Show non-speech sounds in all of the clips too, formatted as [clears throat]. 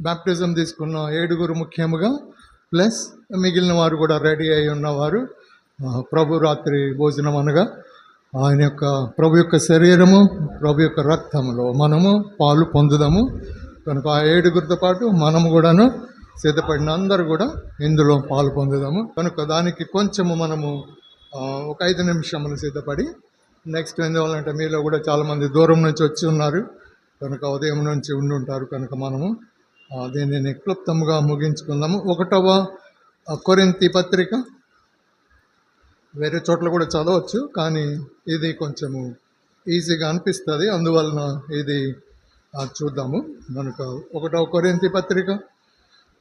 Baptism తీసుకున్న ఏడుగురు ముఖ్యముగా ప్లస్ మిగిలిన వారు కూడా రెడీ అయి ఉన్నవారు ప్రభు రాత్రి భోజనం అనగా ఆయన యొక్క ప్రభు యొక్క శరీరము ప్రభు యొక్క రక్తములో మనము పాలు పొందుదాము. కనుక ఆ ఏడుగురితో పాటు మనము కూడాను సిద్ధపడిన అందరూ కూడా ఇందులో పాలు పొందుదాము. కనుక దానికి కొంచెము మనము ఒక ఐదు నిమిషములు సిద్ధపడి నెక్స్ట్ ఎందువల్లంటే మీలో కూడా చాలామంది దూరం నుంచి వచ్చి ఉన్నారు. కనుక ఉదయం నుంచి ఉండి ఉంటారు కనుక మనము దీనిని క్లుప్తంగా ముగించుకుందాము. ఒకటవ కొరింతి పత్రిక. వేరే చోట్ల కూడా చదవచ్చు కానీ ఇది కొంచెము ఈజీగా అనిపిస్తుంది. అందువలన ఇది చూద్దాము. కనుక ఒకటవ కొరింతి పత్రిక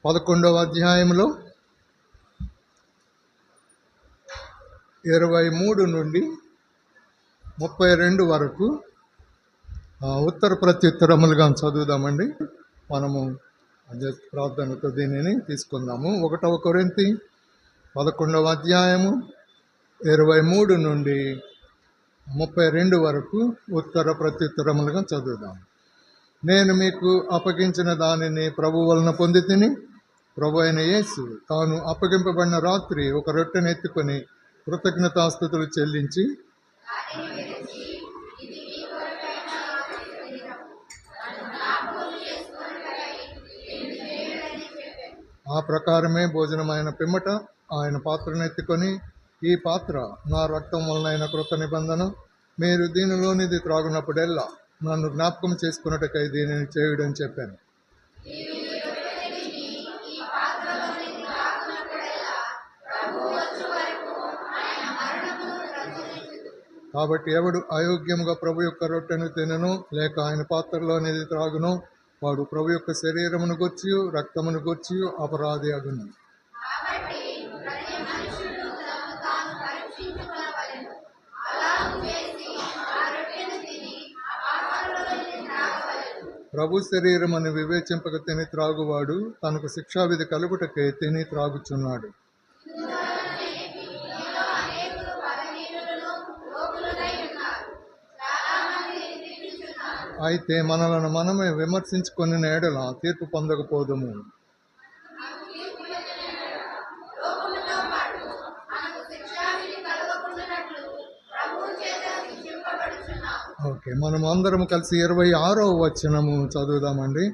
పదకొండవ అధ్యాయంలో ఇరవై మూడు నుండి ముప్పై రెండు వరకు ఉత్తర ప్రత్యుత్తరములుగా చదువుదామండి. మనము ప్రార్థనతో దీనిని తీసుకుందాము. ఒకటవ కొరింతి పదకొండవ అధ్యాయము ఇరవై మూడు నుండి ముప్పై రెండు వరకు ఉత్తర ప్రత్యుత్తరములుగా చదువుదాం. నేను మీకు అప్పగించిన దానిని ప్రభు వలన పొంది తిని ప్రభు అయిన యేసు తాను అప్పగింపబడిన రాత్రి ఒక రొట్టెను ఎత్తుకొని కృతజ్ఞతాస్థుతులు చెల్లించి ఆ ప్రకారమే భోజనమైన పిమ్మట ఆయన పాత్రనెత్తుకొని ఈ పాత్ర నా రక్తం వలనైన కృత నిబంధన మీరు దీనిలోనిది త్రాగునప్పుడెల్లా నన్ను జ్ఞాపకం చేసుకున్నట్టుకై దీనిని చేయడం చెప్పాను. కాబట్టి ఎవడు అయోగ్యముగా ప్రభు యొక్క రొట్టెను తినను లేక ఆయన పాత్రలోనిది త్రాగును వాడు ప్రభు యొక్క శరీరమును గొర్చి రక్తమును గొర్చి అపరాధి అగును. ప్రభు శరీరం అని వివేచింపక తిని త్రాగువాడు తనకు శిక్షావిధి కలుగుటకే తిని త్రాగుచున్నాడు. అయితే మనలను మనమే విమర్శించుకుని నేడల తీర్పు పొందకపోదుము. ఓకే మనం అందరం కలిసి ఇరవై ఆరో వచనము చదువుదామండి.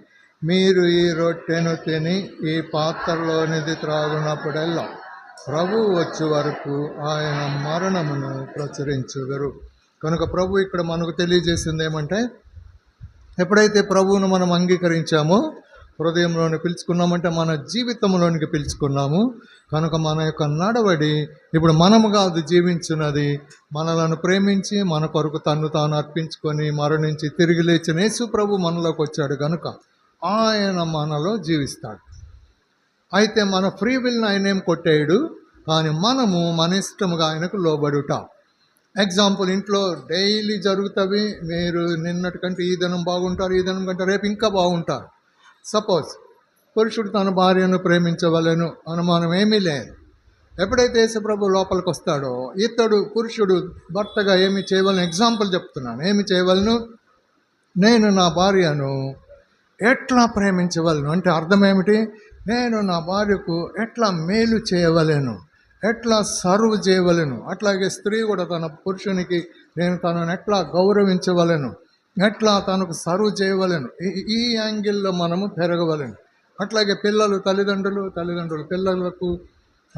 మీరు ఈ రొట్టెను తిని ఈ పాత్రలోనిది త్రాగునప్పుడల్లా ప్రభు వచ్చే వరకు ఆయన మరణమును ప్రచురించుదరు. కనుక ప్రభు ఇక్కడ మనకు తెలియజేసింది ఏమంటే ఎప్పుడైతే ప్రభువును మనం అంగీకరించామో హృదయంలోని పిలుచుకున్నామంటే మన జీవితంలోనికి పిలుచుకున్నాము. కనుక మన యొక్క నడవడి ఇప్పుడు మనము కాదు జీవించున్నది మనలను ప్రేమించి మన కొరకు తన్ను తాను అర్పించుకొని మరణించి తిరిగి లేచిన యేసు ప్రభు మనలోకి వచ్చాడు కనుక ఆయన మనలో జీవిస్తాడు. అయితే మన ఫ్రీ విల్ని ఆయన ఏం కొట్టేయడు కానీ మనము మన ఇష్టముగా ఆయనకు లోబడుట. ఎగ్జాంపుల్ ఇంట్లో డైలీ జరుగుతవి మీరు నిన్నటి కంటే ఈ దినం బాగుంటారు ఈ దినం కంటే రేపు ఇంకా బాగుంటారు. సపోజ్ పురుషుడు తన భార్యను ప్రేమించవలను అనుమానం ఏమీ లేదు. ఎప్పుడైతే యేసుప్రభు లోపలికి వస్తాడో ఇతడు పురుషుడు భర్తగా ఏమి చేయవలను? ఎగ్జాంపుల్ చెప్తున్నాను. ఏమి చేయవలను? నేను నా భార్యను ఎట్లా ప్రేమించవలను? అంటే అర్థం ఏమిటి? నేను నా భార్యకు ఎట్లా మేలు చేయవలేను? ఎట్లా సర్వ్ చేయవలను? అట్లాగే స్త్రీ కూడా తన పురుషునికి నేను తనను ఎట్లా గౌరవించవలను? ఎట్లా తనకు సర్వ్ చేయవలను? ఈ- ఈ యాంగిల్లో మనము పెరగవలను. అట్లాగే పిల్లలు తల్లిదండ్రులు తల్లిదండ్రులు పిల్లలకు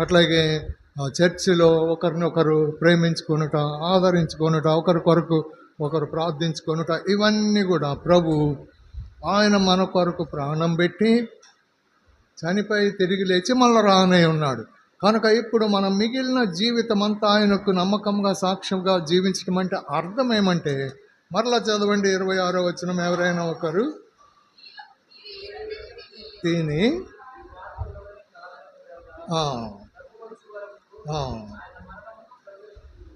అట్లాగే ఆ, చర్చిలో ఒకరినొకరు ప్రేమించుకొనుట ఆదరించుకొనుట ఒకరి కొరకు ఒకరు ప్రార్థించుకొనుట ఇవన్నీ కూడా ప్రభు ఆయన మన కొరకు ప్రాణం పెట్టి చనిపోయి తిరిగి లేచి మళ్ళీ రానే ఉన్నాడు. కనుక ఇప్పుడు మనం మిగిలిన జీవితం అంతా ఆయనకు నమ్మకంగా సాక్ష్యంగా జీవించడం అంటే అర్థం ఏమంటే మరలా చదవండి ఇరవై ఆరో వచ్చిన ఎవరైనా ఒకరు? తిని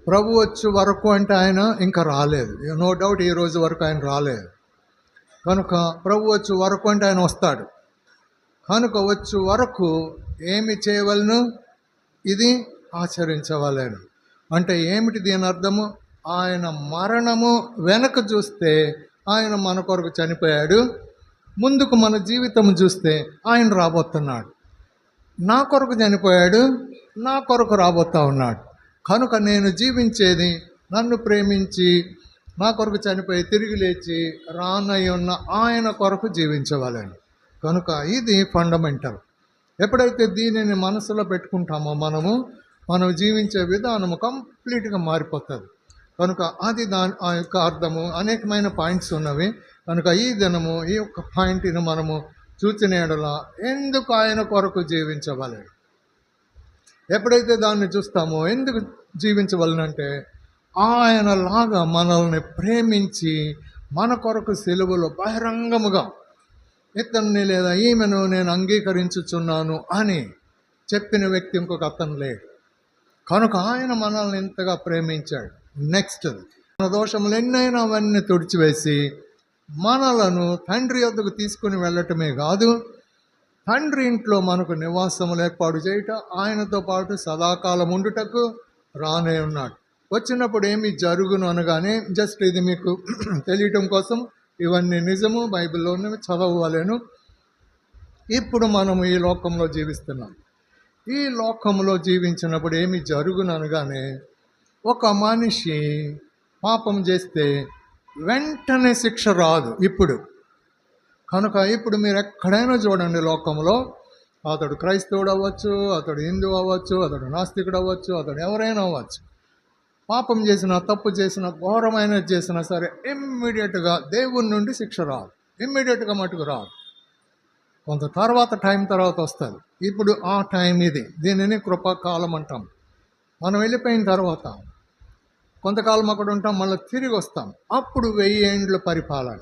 ప్రభు వచ్చే వరకు అంటే ఆయన ఇంకా రాలేదు. నో డౌట్ ఈ రోజు వరకు ఆయన రాలేదు. కనుక ప్రభు వచ్చే వరకు అంటే ఆయన వస్తాడు. కనుక వచ్చు వరకు ఏమి చేయవలను? ఇది ఆచరించవలేను. అంటే ఏమిటి దీని అర్థము? ఆయన మరణము వెనక చూస్తే ఆయన మన కొరకు చనిపోయాడు. ముందుకు మన జీవితం చూస్తే ఆయన రాబోతున్నాడు. నా కొరకు చనిపోయాడు నా కొరకు రాబోతా ఉన్నాడు. కనుక నేను జీవించేది నన్ను ప్రేమించి నా కొరకు చనిపోయి తిరిగి లేచి రానయ్యున్న ఉన్న ఆయన కొరకు జీవించవాలని. కనుక ఇది ఫండమెంటల్ ఎప్పుడైతే దీనిని మనసులో పెట్టుకుంటామో మనము మనం జీవించే విధానము కంప్లీట్గా మారిపోతుంది. కనుక అది దాని ఆ యొక్క అర్థము అనేకమైన పాయింట్స్ ఉన్నవి. కనుక ఈ దినము ఈ యొక్క పాయింట్ని మనము చూచిన ఎడల ఎందుకు ఆయన కొరకు జీవించవాలి? ఎప్పుడైతే దాన్ని చూస్తామో ఎందుకు జీవించవలనంటే ఆయనలాగా మనల్ని ప్రేమించి మన కొరకు సెలవులో బహిరంగముగా ఇతన్ని లేదా ఈమెను నేను అంగీకరించుచున్నాను అని చెప్పిన వ్యక్తి ఇంకొక అతను లేడు. కనుక ఆయన మనల్ని ఇంతగా ప్రేమించాడు. నెక్స్ట్ మన దోషములు ఎన్నైనా అవన్నీ తుడిచివేసి మనలను తండ్రి వద్దకు తీసుకుని వెళ్ళటమే కాదు తండ్రి ఇంట్లో మనకు నివాసములు ఏర్పాటు చేయుట ఆయనతో పాటు సదాకాలం ఉండుటకు రానే ఉన్నాడు. వచ్చినప్పుడు ఏమి జరుగును అనగానే జస్ట్ ఇది మీకు [clears throat] తెలియటం కోసం ఇవన్నీ నిజము బైబిల్లోనే చదవలేను. ఇప్పుడు మనము ఈ లోకంలో జీవిస్తున్నాం. ఈ లోకంలో జీవించినప్పుడు ఏమి జరుగుననగానే ఒక మనిషి పాపం చేస్తే వెంటనే శిక్ష రాదు ఇప్పుడు. కనుక ఇప్పుడు మీరు ఎక్కడైనా చూడండి లోకంలో. అతడు క్రైస్తవుడు అవ్వచ్చు అతడు హిందూ అవ్వచ్చు అతడు నాస్తికుడు అవ్వచ్చు అతడు ఎవరైనా అవ్వచ్చు. పాపం చేసిన తప్పు చేసిన ఘోరమైనది చేసినా సరే ఇమ్మీడియట్గా దేవుని నుండి శిక్ష రాదు. ఇమ్మీడియట్గా మటుకు రాదు. కొంత తర్వాత టైం తర్వాత వస్తుంది. ఇప్పుడు ఆ టైం ఇది. దీనిని కృపాకాలం అంటాం. మనం వెళ్ళిపోయిన తర్వాత కొంతకాలం అక్కడ ఉంటాం మళ్ళీ తిరిగి వస్తాం. అప్పుడు వెయ్యి ఏండ్ల పరిపాలన.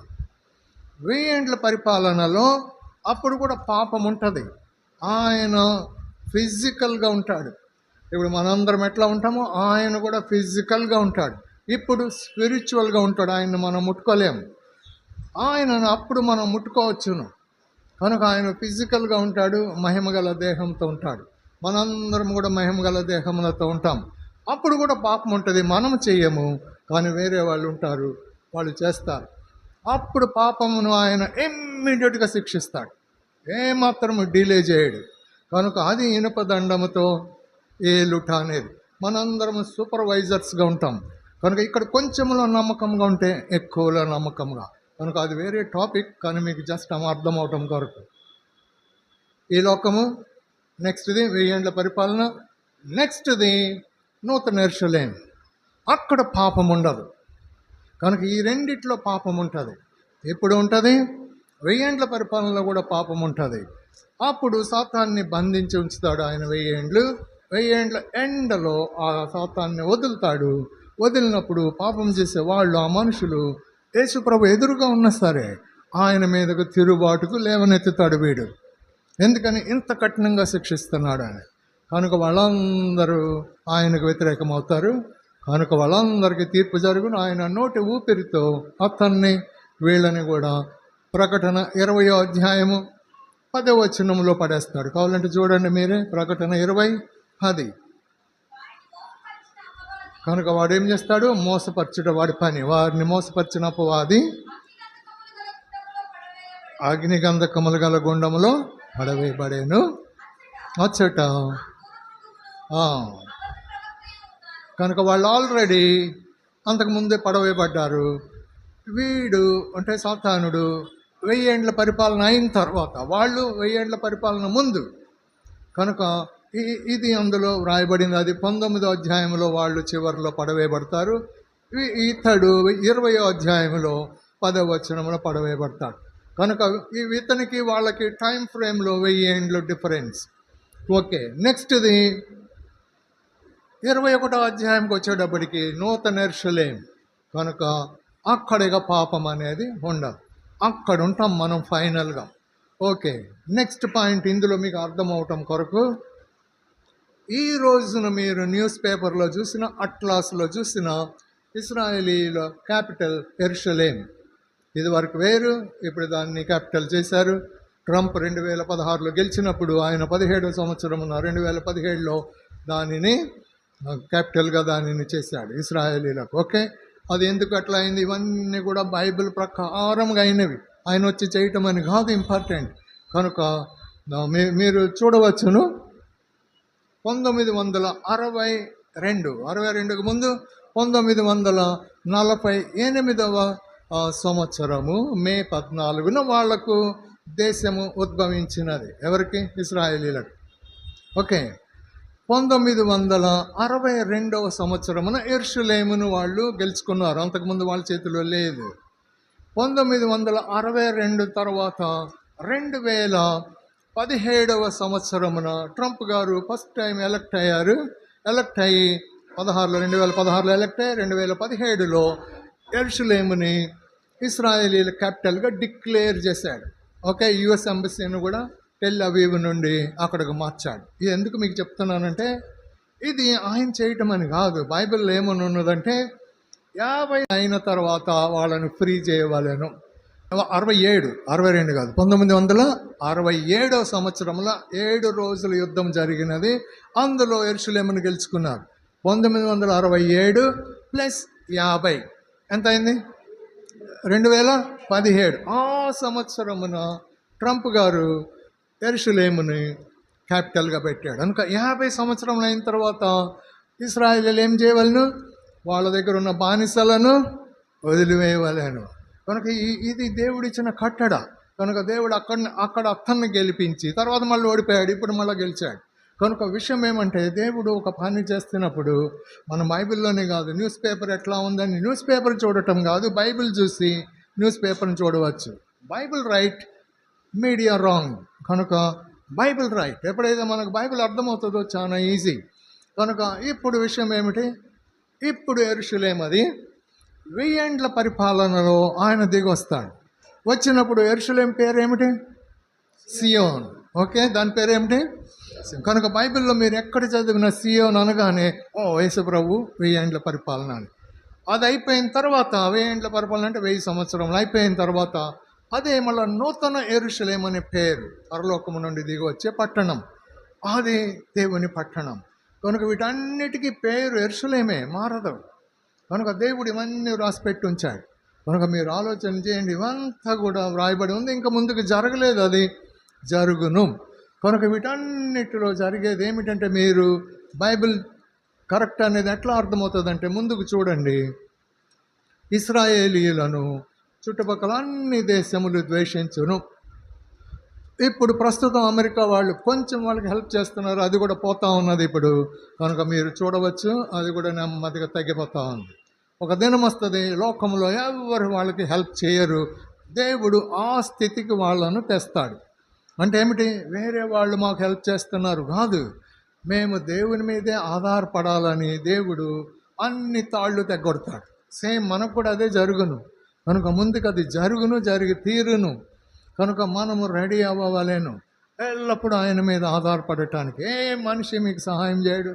వెయ్యి ఏండ్ల పరిపాలనలో అప్పుడు కూడా పాపం ఉంటుంది. ఆయన ఫిజికల్గా ఉంటాడు. ఇప్పుడు మనందరం ఎట్లా ఉంటామో ఆయన కూడా ఫిజికల్గా ఉంటాడు. ఇప్పుడు స్పిరిచువల్గా ఉంటాడు. ఆయన్ని మనం ముట్టుకోలేము. ఆయనను అప్పుడు మనం ముట్టుకోవచ్చును. కనుక ఆయన ఫిజికల్గా ఉంటాడు మహిమగల దేహంతో ఉంటాడు. మనందరం కూడా మహిమగల దేహములతో ఉంటాం. అప్పుడు కూడా పాపం ఉంటుంది. మనం చెయ్యము. కానీ వేరే వాళ్ళు ఉంటారు. వాళ్ళు చేస్తారు. అప్పుడు పాపమును ఆయన ఇమ్మీడియట్గా శిక్షిస్తాడు. ఏమాత్రము డిలే చేయడు. కనుక అది ఇనుప దండముతో ఏలుట అనేది మనందరం సూపర్వైజర్స్గా ఉంటాం. కనుక ఇక్కడ కొంచెంలో నమ్మకంగా ఉంటే ఎక్కువలో నమ్మకంగా. కనుక అది వేరే టాపిక్ కానీ మీకు జస్ట్ అర్థం అవటం కొరకు. ఈ లోకము నెక్స్ట్ది వెయ్యేండ్ల పరిపాలన నెక్స్ట్ది నూతన ఎర్షలేం. అక్కడ పాపం ఉండదు. కనుక ఈ రెండిట్లో పాపం ఉంటుంది. ఎప్పుడు ఉంటుంది? వెయ్యేండ్ల పరిపాలనలో కూడా పాపం ఉంటుంది. అప్పుడు సాతాన్ని బంధించి ఉంచుతాడు ఆయన వెయ్యేండ్లు వెయ్యేండ్ల ఎండలో ఆ సాతాన్ని వదులుతాడు. వదిలినప్పుడు పాపం చేసే వాళ్ళు ఆ మనుషులు యేసుప్రభు ఎదురుగా ఉన్నా సరే ఆయన మీదకు తిరుగుబాటుకు లేవనెత్తుతాడు వీడు. ఎందుకని? ఇంత కఠినంగా శిక్షిస్తున్నాడు అని కనుక వాళ్ళందరూ ఆయనకు వ్యతిరేకం అవుతారు కనుక వాళ్ళందరికీ తీర్పు జరుగును. ఆయన నోటి ఊపిరితో అతన్ని వీళ్ళని కూడా ప్రకటన ఇరవయో అధ్యాయము పదో వచనంలో పడేస్తాడు. కావాలంటే చూడండి మీరే. ప్రకటన ఇరవై అది. కనుక వాడు ఏం చేస్తాడు? మోసపరచుట వాడి పని. వారిని మోసపరిచిన అపవాది అగ్నిగంధకములు గల గుండములో పడవేయబడేను. వచ్చట. కనుక వాళ్ళు ఆల్రెడీ అంతకుముందే పడవేయబడ్డారు. వీడు అంటే సాతానుడు వెయ్యేండ్ల పరిపాలన అయిన తర్వాత వాళ్ళు వెయ్యేండ్ల పరిపాలన ముందు కనుక ఇది అందులో వ్రాయబడింది. అది పంతొమ్మిదో అధ్యాయంలో వాళ్ళు చివరిలో పడవేయబడతారు. ఇతడు ఇరవయో అధ్యాయంలో పదవచనంలో పడవేయబడతాడు. కనుక ఇతనికి వాళ్ళకి టైం ఫ్రేమ్లో వెయ్యి ఏండ్లు డిఫరెన్స్ ఓకే నెక్స్ట్ది ఇరవై ఒకటో అధ్యాయంకి వచ్చేటప్పటికి నూతన ఎర్షలేం. కనుక అక్కడిగా పాపం అనేది ఉండదు. అక్కడ ఉంటాం మనం ఫైనల్గా. ఓకే నెక్స్ట్ పాయింట్ ఇందులో మీకు అర్థం అవటం కొరకు ఈ రోజున మీరు న్యూస్ పేపర్లో చూసిన అట్లాస్లో చూసిన ఇస్రాయేలీల క్యాపిటల్ ఎర్షలేం. ఇది వరకు వేరు. ఇప్పుడు దాన్ని క్యాపిటల్ చేశారు. ట్రంప్ రెండు వేల పదహారులో గెలిచినప్పుడు ఆయన పదిహేడో సంవత్సరం రెండు వేల పదిహేడులో దానిని క్యాపిటల్గా దానిని చేశాడు ఇస్రాయేలీలకు. ఓకే? అది ఎందుకు అట్లా అయింది? ఇవన్నీ కూడా బైబిల్ ప్రకారంగా అయినవి. ఆయన వచ్చి చేయటం అని కాదు ఇంపార్టెంట్. కనుక మీ- మీరు చూడవచ్చును. పంతొమ్మిది వందల అరవై రెండు. అరవై రెండుకు ముందు పంతొమ్మిది వందల నలభై ఎనిమిదవ సంవత్సరము మే పద్నాలుగున వాళ్ళకు దేశము ఉద్భవించినది. ఎవరికి? ఇస్రాయేలీలకు. ఓకే. పంతొమ్మిది వందల అరవై రెండవ సంవత్సరమున ఎర్షులేమును వాళ్ళు గెలుచుకున్నారు. అంతకుముందు వాళ్ళ చేతిలో లేదు. పంతొమ్మిది వందల అరవై రెండు తర్వాత రెండు వేల పదిహేడవ సంవత్సరమున ట్రంప్ గారు ఫస్ట్ టైం ఎలక్ట్ అయ్యారు. ఎలక్ట్ అయ్యి పదహారులో రెండు వేల పదహారులో ఎలక్ట్ అయ్యి రెండు వేల పదిహేడులో ఎర్షులేముని ఇస్రాయేలీల క్యాపిటల్గా డిక్లేర్ చేశాడు. ఓకే యుఎస్ ఎంబసీని కూడా టెల్ అవీవ్ నుండి అక్కడికి మార్చాడు. ఇది ఎందుకు మీకు చెప్తున్నానంటే ఇది ఆయన చేయటం అని కాదు. బైబిల్లో ఏమని ఉన్నదంటే యాభై అయిన తర్వాత వాళ్ళని ఫ్రీ చేయవలను. అరవై ఏడు అరవై రెండు కాదు పంతొమ్మిది వందల అరవై ఏడో సంవత్సరంలో ఏడు రోజుల యుద్ధం జరిగినది. అందులో ఎరుసలేమును గెలుచుకున్నారు. పంతొమ్మిది వందల అరవై ఏడు ప్లస్ యాభై. ఎంత అయింది రెండు వేల పదిహేడు. ఆ సంవత్సరమున ట్రంప్ గారు ఎరుసలేముని క్యాపిటల్గా పెట్టాడు. అనుక యాభై సంవత్సరములు అయిన తర్వాత ఇస్రాయలీలు ఏం చేయవలను? వాళ్ళ దగ్గర ఉన్న బానిసలను వదిలివేయవలేను. కనుక ఈ- ఇది దేవుడిచ్చిన కట్టడ. కనుక దేవుడు అక్కడ అక్కడ అత్తన్ని గెలిపించి తర్వాత మళ్ళీ ఓడిపోయాడు ఇప్పుడు మళ్ళీ గెలిచాడు. కనుక విషయం ఏమంటే దేవుడు ఒక పని చేస్తున్నప్పుడు మన బైబిల్లోనే కాదు న్యూస్ పేపర్ ఎట్లా ఉందని న్యూస్ పేపర్ చూడటం కాదు బైబిల్ చూసి న్యూస్ పేపర్ని చూడవచ్చు. Bible right media wrong. కనుక బైబిల్ రైట్. ఎప్పుడైతే మనకు బైబిల్ అర్థమవుతుందో చాలా ఈజీ. కనుక ఇప్పుడు విషయం ఏమిటి? ఇప్పుడు ఎరుషులేమది వెయ్యేండ్ల పరిపాలనలో ఆయన దిగి వస్తాడు వచ్చినప్పుడు ఎరుషులేం పేరు ఏమిటి సియోన్. ఓకే దాని పేరు ఏమిటి కనుక బైబిల్లో మీరు ఎక్కడ చదివిన సియోన్ అనగానే ఓ యేసుప్రభు వెయ్యేండ్ల పరిపాలన అని. అది అయిపోయిన తర్వాత వెయ్యేండ్ల పరిపాలన అంటే వెయ్యి సంవత్సరంలో అయిపోయిన తర్వాత అదే మళ్ళీ నూతన ఎరుషులేం అనే పేరు పరలోకము నుండి దిగి వచ్చే పట్టణం. అది దేవుని పట్టణం. కనుక వీటన్నిటికీ పేరు ఎరుసలేమే మారదు. కనుక దేవుడు ఇవన్నీ రాసిపెట్టి ఉంచాడు. కనుక మీరు ఆలోచన చేయండి ఇవంతా కూడా వ్రాయబడి ఉంది ఇంకా ముందుకు జరగలేదు అది జరుగును. కనుక వీటన్నిటిలో జరిగేది ఏమిటంటే మీరు బైబిల్ కరెక్ట్ అనేది ఎట్లా అర్థమవుతుందంటే ముందుకు చూడండి. ఇస్రాయేలీలను చుట్టుపక్కల అన్ని దేశములు ద్వేషించును. ఇప్పుడు ప్రస్తుతం అమెరికా వాళ్ళు కొంచెం వాళ్ళకి హెల్ప్ చేస్తున్నారు అది కూడా పోతా ఉన్నది ఇప్పుడు. కనుక మీరు చూడవచ్చు అది కూడా నెమ్మదిగా తగ్గిపోతా ఉంది. ఒక దినం వస్తుంది లోకంలో ఎవరు వాళ్ళకి హెల్ప్ చేయరు. దేవుడు ఆ స్థితికి వాళ్ళను తెస్తాడు. అంటే ఏమిటి? వేరే వాళ్ళు మాకు హెల్ప్ చేస్తున్నారు కాదు. మేము దేవుని మీదే ఆధారపడాలని దేవుడు అన్ని తాళ్ళు తెగొడతాడు. సేమ్ మనకు కూడా అదే జరుగును. కనుక ముందుకు అది జరుగును జరిగి తీరును. కనుక మనము రెడీ అవ్వవలేను. ఎల్లప్పుడూ ఆయన మీద ఆధారపడటానికి. ఏ మనిషి మీకు సహాయం చేయడు?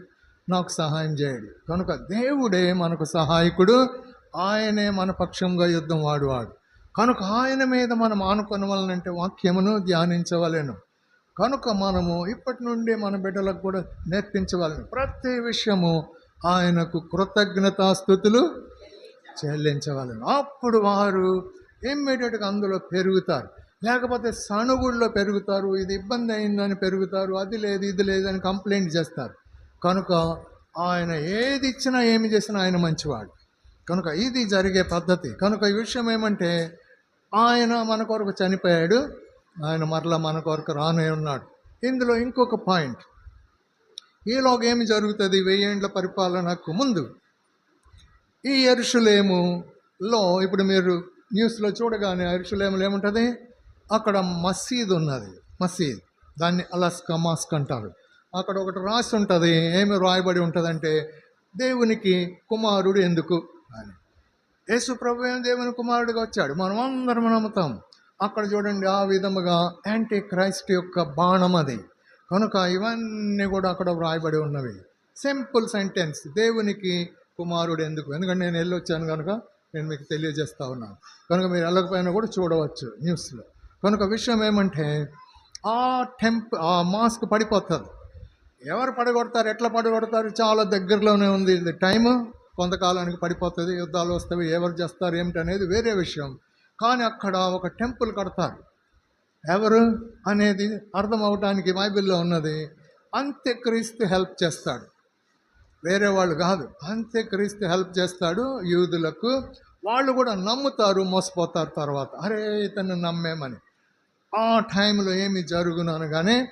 నాకు సహాయం చేయడు. కనుక దేవుడే మనకు సహాయకుడు. ఆయనే మన పక్షంగా యుద్ధం వాడువాడు కనుక ఆయన మీద మనం ఆనుకున్న వాక్యమును ధ్యానించవలేను. కనుక మనము ఇప్పటి నుండి మన బిడ్డలకు కూడా నేర్పించవలను. ప్రతి విషయము ఆయనకు కృతజ్ఞతాస్థుతులు చెల్లించవలను. అప్పుడు వారు ఇమ్మీడియట్గా అందులో పెరుగుతారు. లేకపోతే సణుగుల్లో పెరుగుతారు ఇది ఇబ్బంది అయిందని పెరుగుతారు అది లేదు ఇది లేదని కంప్లైంట్ చేస్తారు. కనుక ఆయన ఏది ఇచ్చినా ఏమి చేసినా ఆయన మంచివాడు. కనుక ఇది జరిగే పద్ధతి. కనుక ఈ విషయం ఏమంటే ఆయన మన కొరకు చనిపోయాడు ఆయన మరలా మన కొరకు రానే ఉన్నాడు. ఇందులో ఇంకొక పాయింట్. ఈలోగా ఏమి జరుగుతుంది? వెయ్యేండ్ల పరిపాలనకు ముందు. ఈ ఎరుషులేములో ఇప్పుడు మీరు న్యూస్లో చూడగానే ఎరుషులేములో ఏముంటుంది? అక్కడ మసీద్ ఉన్నది. మసీద్. దాన్ని అలస్క మాస్క్ అంటారు. అక్కడ ఒకటి రాసి ఉంటుంది. ఏమి రాయబడి ఉంటుందంటే దేవునికి కుమారుడు ఎందుకు? అని. యేసు ప్రభు ఏం దేవుని కుమారుడిగా వచ్చాడు? మనం అందరం నమ్ముతాం. అక్కడ చూడండి ఆ విధముగా యాంటీ క్రైస్ట్ యొక్క బాణం అది. కనుక ఇవన్నీ కూడా అక్కడ వ్రాయబడి ఉన్నవి. Simple sentence. దేవునికి కుమారుడు ఎందుకు? ఎందుకంటే నేను వెళ్ళొచ్చాను కనుక నేను మీకు తెలియజేస్తా ఉన్నాను. కనుక మీరు వెళ్ళకపోయినా కూడా చూడవచ్చు న్యూస్లో. కనుక విషయం ఏమంటే ఆ టెంప్ ఆ మాస్క్ పడిపోతుంది. ఎవరు పడగొడతారు ఎట్లా పడగొడతారు? చాలా దగ్గరలోనే ఉంది ఇది టైము. కొంతకాలానికి పడిపోతుంది యుద్ధాలు వస్తాయి ఎవరు చేస్తారు ఏమిటి అనేది వేరే విషయం. కానీ అక్కడ ఒక టెంపుల్ కడతారు. ఎవరు అనేది అర్థం అవడానికి బైబిల్లో ఉన్నది అంత్యక్రీస్తు హెల్ప్ చేస్తాడు. వేరే వాళ్ళు కాదు అంత్యక్రీస్తు హెల్ప్ చేస్తాడు యూదులకు. వాళ్ళు కూడా నమ్ముతారు మోసపోతారు తర్వాత. అరే ఇతను నమ్మేమని. ఆ టైంలో ఏమి జరుగును అనగానే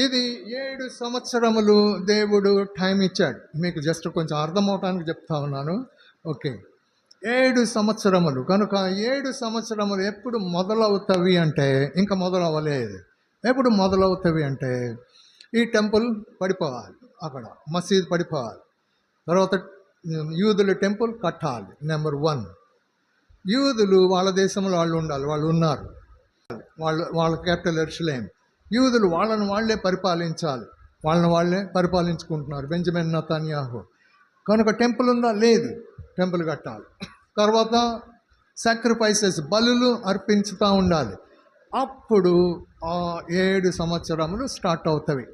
ఇది ఏడు సంవత్సరములు దేవుడు టైం ఇచ్చాడు. మీకు జస్ట్ కొంచెం అర్థం అవటానికి చెప్తా ఉన్నాను. ఓకే. ఏడు సంవత్సరములు. కనుక ఏడు సంవత్సరములు ఎప్పుడు మొదలవుతవి అంటే ఇంకా మొదలవ్వలేదు ఎప్పుడు మొదలవుతవి అంటే ఈ టెంపుల్ పడిపోవాలి. అక్కడ మసీద్ పడిపోవాలి. తర్వాత యూదుల టెంపుల్ కట్టాలి. Number one. యూదులు వాళ్ళ దేశంలో వాళ్ళు ఉండాలి. వాళ్ళు ఉన్నారు. వాళ్ళు వాళ్ళ క్యాపిటల్ ఎర్షలేం యూదులు వాళ్ళని వాళ్ళే పరిపాలించాలి. వాళ్ళని వాళ్ళే పరిపాలించుకుంటున్నారు. బెంజమిన్ నతాన్యాహు. కనుక టెంపుల్ ఉందా? లేదు. టెంపుల్ కట్టాలి. తర్వాత సాక్రిఫైసెస్ బలులు అర్పించుతూ ఉండాలి. అప్పుడు ఆ ఏడు సంవత్సరములు స్టార్ట్ అవుతాయి